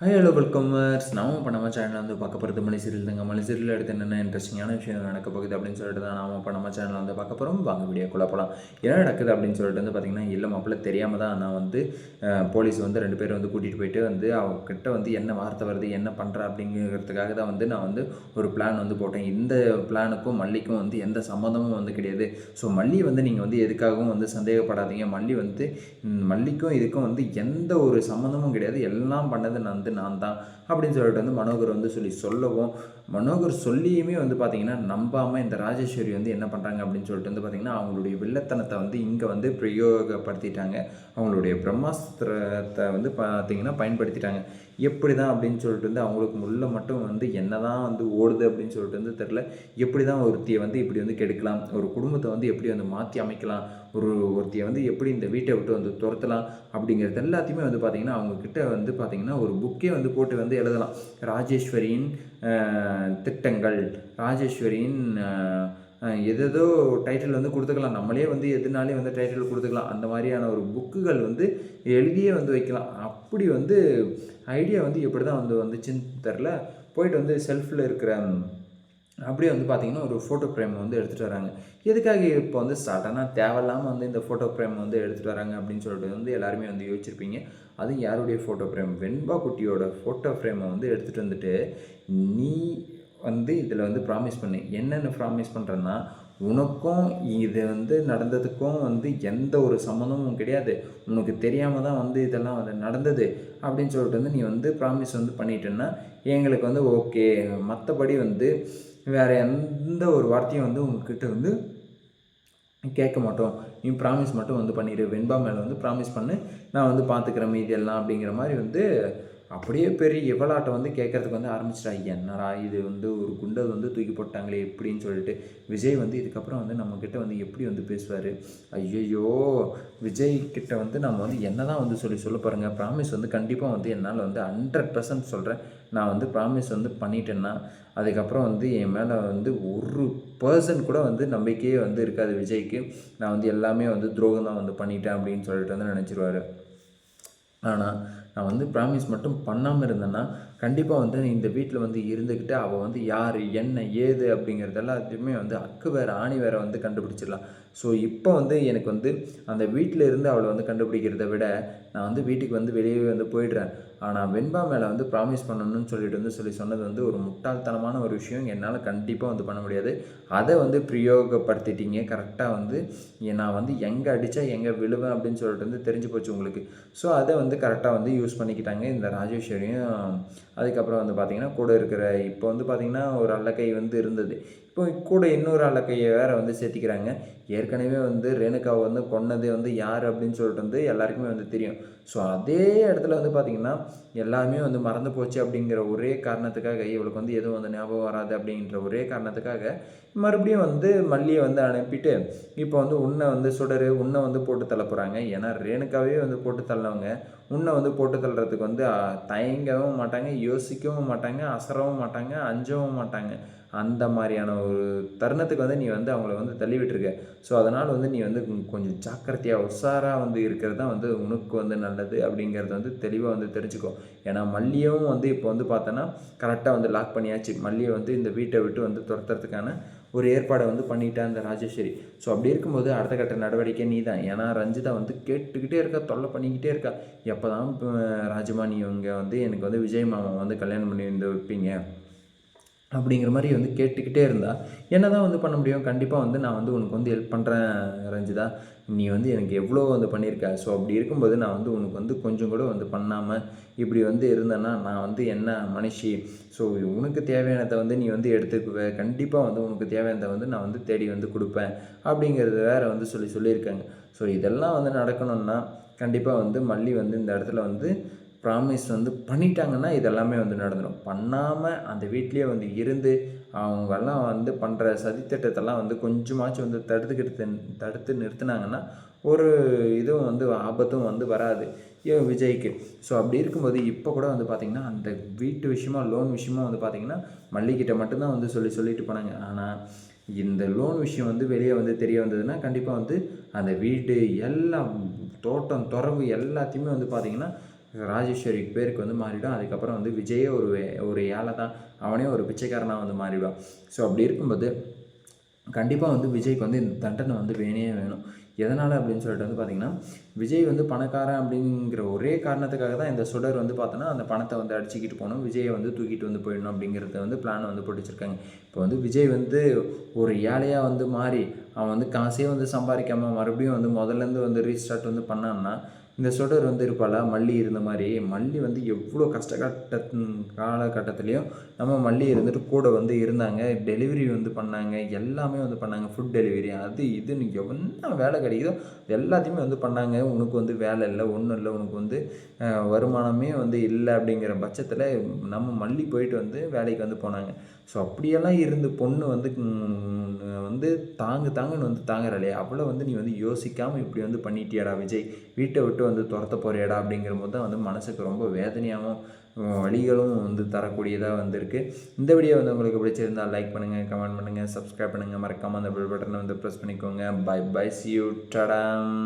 Hi hello வெல்கமர்ஸ் நாம இப்போ நம்ம சேனலில் வந்து பார்க்க போகிறது மலை சீரியல் தாங்க. மலை சீரியல் எடுத்து என்னென்ன இன்ட்ரெஸ்டிங்கான விஷயம் நடக்க போகுது அப்படின்னு சொல்லிட்டு தான் நாம இப்போ நம்ம சேனலில் வந்து பார்க்க போகிறோம் வாங்க வீடியோக்குள்ளே போகலாம் என்ன நடக்குது அப்படின்னு சொல்லிட்டு வந்து பார்த்திங்கன்னா இல்லை மாப்பிள்ள தெரியாமல் தான் நான் வந்து போலீஸ் வந்து ரெண்டு பேரும் வந்து கூட்டிகிட்டு போயிட்டு வந்து அவங்கக்கிட்ட வந்து என்ன வார்த்தை வருது என்ன பண்ணுற அப்படிங்கிறதுக்காக தான் வந்து நான் வந்து ஒரு பிளான் வந்து போட்டேன். இந்த பிளானுக்கும் மல்லிக்கும் வந்து எந்த சம்மந்தமும் வந்து கிடையாது. ஸோ மல்லி வந்து நீங்கள் வந்து எதுக்காகவும் வந்து சந்தேகப்படாதீங்க. மல்லி வந்து மல்லிக்கும் இதுக்கும் வந்து எந்த ஒரு சம்மந்தமும் கிடையாது. எல்லாம் பண்ணது நான் வந்து நான் தான் அப்படின்னு சொல்லிட்டு வந்து மனோகர் வந்து சொல்லி சொல்லவும் மனோகர் சொல்லியுமே வந்து பார்த்தீங்கன்னா நம்பாமல் இந்த ராஜேஸ்வரி வந்து என்ன பண்ணுறாங்க அப்படின்னு சொல்லிட்டு வந்து பார்த்தீங்கன்னா அவங்களுடைய வில்லத்தனத்தை வந்து இங்கே வந்து பிரயோகப்படுத்திட்டாங்க. அவங்களுடைய பிரம்மாஸ்திரத்தை வந்து பார்த்தீங்கன்னா பயன்படுத்திட்டாங்க. எப்படி தான் அப்படின்னு சொல்லிட்டு வந்து அவங்களுக்கு முள்ள மட்டும் வந்து என்ன தான் வந்து ஓடுது அப்படின்னு சொல்லிட்டு வந்து தெரில எப்படி தான் ஒருத்தியை வந்து இப்படி வந்து கெடுக்கலாம்? ஒரு குடும்பத்தை வந்து எப்படி வந்து மாற்றி அமைக்கலாம்? ஒரு ஒருத்தியை வந்து எப்படி இந்த வீட்டை விட்டு வந்து துரத்தலாம்? அப்படிங்கிறது எல்லாத்தையுமே வந்து பார்த்திங்கன்னா அவங்கக்கிட்ட வந்து பார்த்திங்கன்னா ஒரு புக் புக்கே வந்து போட்டு வந்து எழுதலாம். ராஜேஸ்வரியின் திட்டங்கள் ராஜேஸ்வரியின் அஹ், எதேதோ டைட்டில் வந்து கொடுத்துக்கலாம். நம்மளே வந்து எதுனாலே வந்து டைட்டில் கொடுத்துக்கலாம். அந்த மாதிரியான ஒரு புக்குகள் வந்து எழுதியே வந்து வைக்கலாம். அப்படி வந்து ஐடியா வந்து எப்படி தான் வந்து வந்துச்சுன்னு தெரில போயிட்டு வந்து செல்ஃபில் இருக்கிற அப்படியே வந்து பார்த்தீங்கன்னா ஒரு ஃபோட்டோ ஃப்ரேம் வந்து எடுத்துகிட்டு வராங்க. எதுக்காக இப்போ வந்து சடனாக தேவையில்லாமல் வந்து இந்த ஃபோட்டோ ஃப்ரேம் வந்து எடுத்துகிட்டு வராங்க அப்படின்னு சொல்லிட்டு வந்து எல்லாருமே வந்து யோசிச்சிருப்பீங்க. அது யாருடைய ஃபோட்டோ ஃப்ரேம் வெண்பா குட்டியோட ஃபோட்டோ ஃப்ரேமை வந்து எடுத்துகிட்டு வந்துட்டு நீ வந்து இதில் வந்து ப்ராமிஸ் பண்ணு. என்னென்ன ப்ராமிஸ் பண்ணுறேன்னா உனக்கும் இது வந்து நடந்ததுக்கும் வந்து எந்த ஒரு சம்மந்தமும் கிடையாது. உனக்கு தெரியாமல் தான் வந்து இதெல்லாம் வந்து நடந்தது அப்படின்னு சொல்லிட்டு வந்து நீ வந்து ப்ராமிஸ் வந்து பண்ணிட்டேன்னா எங்களுக்கு வந்து ஓகே மற்றபடி வந்து வேறு எந்த ஒரு வார்த்தையும் வந்து உங்ககிட்ட வந்து கேட்க மாட்டோம். நீ ப்ராமிஸ் மட்டும் வந்து பண்ணிடு வெண்பா மேலே வந்து ப்ராமிஸ் பண்ணு. நான் வந்து பார்த்துக்கிறேன் மீதி எல்லாம் அப்படிங்கிற மாதிரி வந்து அப்படியே பெரிய இவளாட்டை வந்து கேட்கறதுக்கு வந்து ஆரம்பிச்சிட்டா என்னடா இது வந்து ஒரு குண்டை வந்து தூக்கி போட்டாங்களே எப்படின்னு சொல்லிட்டு விஜய் வந்து இதுக்கப்புறம் வந்து நம்மக்கிட்ட வந்து எப்படி வந்து பேசுவார்? ஐயையோ விஜய் கிட்ட வந்து நம்ம வந்து என்ன தான் வந்து சொல்லி சொல்ல பாருங்கள் ப்ராமிஸ் வந்து கண்டிப்பாக வந்து என்னால் வந்து ஹண்ட்ரட் பர்சன்ட் சொல்கிறேன் நான் வந்து ப்ராமிஸ் வந்து பண்ணிட்டேன்னா அதுக்கப்புறம் வந்து என் மேலே வந்து ஒரு பர்சன் கூட வந்து நம்பிக்கையே வந்து இருக்காது விஜய்க்கு. நான் வந்து எல்லாமே வந்து துரோகம் தான் வந்து பண்ணிட்டேன் அப்படின்னு சொல்லிட்டு வந்து நினச்சிருவாரு. ஆனால் நான் வந்து ப்ராமிஸ் மட்டும் பண்ணாமல் இருந்தேன்னா கண்டிப்பாக வந்து இந்த வீட்டில் வந்து இருந்துக்கிட்டு அவள் வந்து யார் என்ன ஏது அப்படிங்கிறது எல்லாத்தையுமே வந்து அக்கு வேறு ஆணி வேறு வந்து கண்டுபிடிச்சிடலாம். ஸோ இப்போ வந்து எனக்கு வந்து அந்த வீட்டில் இருந்து அவளை வந்து கண்டுபிடிக்கிறத விட நான் வந்து வீட்டுக்கு வந்து வெளியே வந்து போயிடுறேன். ஆனால் வெண்பா மேலே வந்து ப்ராமிஸ் பண்ணணும்னு சொல்லிட்டு வந்து சொல்லி சொன்னது வந்து ஒரு முட்டாள்தனமான ஒரு விஷயம். என்னால் கண்டிப்பாக வந்து பண்ண முடியாது. அதை வந்து பிரயோகப்படுத்திட்டீங்க. கரெக்டாக வந்து நான் வந்து எங்கே அடித்தா எங்கே விழுவேன் அப்படின்னு சொல்லிட்டு வந்து தெரிஞ்சு போச்சு உங்களுக்கு. ஸோ அதை வந்து கரெக்டாக வந்து யூஸ் பண்ணிக்கிட்டாங்க இந்த ராஜேஸ்வரியும் அதுக்கப்புறம் வந்து பார்த்திங்கன்னா கூட இருக்கிற இப்போ வந்து பார்த்திங்கன்னா ஒரு அல்லக்கை வந்து இருந்தது. இப்போ கூட இன்னொரு அல்லக்கையை வேற வந்து சேர்த்திக்கிறாங்க. ஏற்கனவே வந்து ரேணுகாவை வந்து கொன்னது வந்து யார் அப்படின்னு சொல்லிட்டு வந்து எல்லாருக்குமே வந்து தெரியும். ஸோ அதே இடத்துல வந்து பார்த்திங்கன்னா எல்லாமே வந்து மறந்து போச்சு அப்படிங்கிற ஒரே காரணத்துக்காக இவளுக்கு வந்து எதுவும் வந்து ஞாபகம் வராது அப்படின்ற ஒரே காரணத்துக்காக மறுபடியும் வந்து மல்லியை வந்து அனுப்பிட்டு இப்போ வந்து உன்னை வந்து சுடரு உன்னை வந்து போட்டு தள்ள போகிறாங்க ஏன்னா ரேணுகாவே வந்து போட்டு தள்ளவங்க உன்னை வந்து போட்டு தள்ளுறதுக்கு வந்து தயங்கவும் மாட்டாங்க யோசிக்கவும் மாட்டாங்க அசரவும் மாட்டாங்க அஞ்சவும் மாட்டாங்க. அந்த மாதிரியான ஒரு தருணத்துக்கு வந்து நீ வந்து அவங்கள வந்து தள்ளி விட்டுருக்க ஸோ அதனால் வந்து நீ வந்து கொஞ்சம் ஜாக்கிரதையாக உஷாராக வந்து இருக்கிறது தான் வந்து உனக்கு வந்து நல்லது அப்படிங்கிறத வந்து தெளிவாக வந்து தெரிஞ்சுக்கோ. ஏன்னா மல்லியும் வந்து இப்போ வந்து பார்த்தோன்னா கரெக்டாக வந்து லாக் பண்ணியாச்சு. மல்லியை வந்து இந்த வீட்டை விட்டு வந்து துரத்துறதுக்கான ஒரு ஏற்பாடை வந்து பண்ணிட்டா அந்த ராஜேஸ்வரி. ஸோ அப்படி இருக்கும்போது அடுத்த கட்ட நடவடிக்கை நீ தான் ஏன்னா ரஞ்சிதா வந்து கேட்டுக்கிட்டே இருக்கா தொல்லை பண்ணிக்கிட்டே இருக்கா. எப்போ தான் ராஜமாணி இவங்க வந்து எனக்கு வந்து விஜய் மாமா வந்து கல்யாணம் பண்ணி வந்து வைப்பீங்க? அப்படிங்கிற மாதிரி வந்து கேட்டுக்கிட்டே இருந்தால் என்ன தான் வந்து பண்ண முடியும்? கண்டிப்பாக வந்து நான் வந்து உனக்கு வந்து ஹெல்ப் பண்ணுறேன் ரஞ்சிதா. நீ வந்து எனக்கு எவ்வளோ வந்து பண்ணியிருக்க ஸோ அப்படி இருக்கும்போது நான் வந்து உனக்கு வந்து கொஞ்சம் கூட வந்து பண்ணாமல் இப்படி வந்து இருந்தேன்னா நான் வந்து என்ன மனுஷி? ஸோ உனக்கு தேவையானதை வந்து நீ வந்து எடுத்துக்குவ. கண்டிப்பாக வந்து உனக்கு தேவையானதை வந்து நான் வந்து தேடி வந்து கொடுப்பேன் அப்படிங்கிறது வேறு வந்து சொல்லி சொல்லியிருக்காங்க. ஸோ இதெல்லாம் வந்து நடக்கணும்னா கண்டிப்பாக வந்து மல்லி வந்து இந்த இடத்துல வந்து ப்ராமிஸ் வந்து பண்ணிட்டாங்கன்னா இதெல்லாமே வந்து நடந்துடும் பண்ணாமல் அந்த வீட்லேயே வந்து இருந்து அவங்கெல்லாம் வந்து பண்ணுற சதித்திட்டத்தெல்லாம் வந்து கொஞ்சமாச்சும் வந்து தடுத்துக்கிட்டு தடுத்து நிறுத்தினாங்கன்னா ஒரு இதுவும் வந்து ஆபத்தும் வந்து வராது. விஜய்க்கு. ஸோ அப்படி இருக்கும்போது இப்போ கூட வந்து பார்த்திங்கன்னா அந்த வீட்டு விஷயமா லோன் விஷயமா வந்து பார்த்திங்கன்னா மல்லிகிட்ட மட்டும்தான் வந்து சொல்லி சொல்லிட்டு போனாங்க. ஆனால் இந்த லோன் விஷயம் வந்து வெளியே வந்து தெரிய வந்ததுன்னா கண்டிப்பாக வந்து அந்த வீடு எல்லாம் தோட்டம் துறவு எல்லாத்தையுமே வந்து பார்த்திங்கன்னா ராஜேஸ்வரி பேருக்கு வந்து மாறிடும். அதுக்கப்புறம் வந்து விஜயே ஒரு வே- ஒரு ஏழை தான். அவனே ஒரு பிச்சைக்காரனாக வந்து மாறிடுவான் ஸோ அப்படி இருக்கும்போது கண்டிப்பாக வந்து விஜய்க்கு வந்து இந்த தண்டனை வந்து வேணே வேணும். எதனால் அப்படின்னு சொல்லிட்டு வந்து பார்த்திங்கன்னா விஜய் வந்து பணக்காரன் அப்படிங்கிற ஒரே காரணத்துக்காக தான் இந்த சுடர் வந்து பார்த்தோன்னா அந்த பணத்தை வந்து அடிச்சுக்கிட்டு போகணும் விஜயை வந்து தூக்கிட்டு வந்து போயிடணும் அப்படிங்கிறத வந்து பிளான் வந்து போட்டு வச்சுருக்காங்க இப்போ வந்து விஜய் வந்து ஒரு ஏழையாக வந்து மாறி அவன் வந்து காசே வந்து சம்பாதிக்காமல் மறுபடியும் வந்து முதல்லேருந்து வந்து ரீஸ்டார்ட் வந்து பண்ணான்னா இந்த சுடர் வந்து இருப்பாளா மல்லி இருந்த மாதிரி மல்லி வந்து எவ்வளோ கஷ்டகட்ட காலகட்டத்துலேயும் நம்ம மல்லி இருந்துட்டு கூட வந்து இருந்தாங்க டெலிவரி வந்து பண்ணாங்க எல்லாமே வந்து பண்ணாங்க ஃபுட் டெலிவரி அது இதுன்னு என்ன வேலை கிடைக்குதோ எல்லாத்தையுமே வந்து பண்ணாங்க. உனக்கு வந்து வேலை இல்லை ஒன்றும் இல்லை உனக்கு வந்து வருமானமே வந்து இல்லை அப்படிங்கிற பட்சத்தில் நம்ம மல்லி போயிட்டு வந்து வேலைக்கு வந்து போனாங்க. ஸோ அப்படியெல்லாம் இருந்து பொண்ணு வந்து வந்து தாங்கு தாங்குன்னு வந்து தாங்குறாளே அவளை வந்து நீ வந்து யோசிக்காமல் இப்படி வந்து பண்ணிட்டியாடா விஜய். வீட்டை விட்டு வந்து துரத்த போறியாடா அப்படிங்கிற போது தான் வந்து மனசுக்கு ரொம்ப வேதனையாகவும் வழிகளும் வந்து தரக்கூடியதாக வந்திருக்கு. இந்த வீடியோ வந்து உங்களுக்கு பிடிச்சிருந்தால் லைக் பண்ணுங்கள் கமெண்ட் பண்ணுங்கள் சப்ஸ்கிரைப் பண்ணுங்கள் மறக்காமல் அந்த பெல் பட்டனை வந்து ப்ரெஸ் பண்ணிக்கோங்க. Bye bye see you டடாம்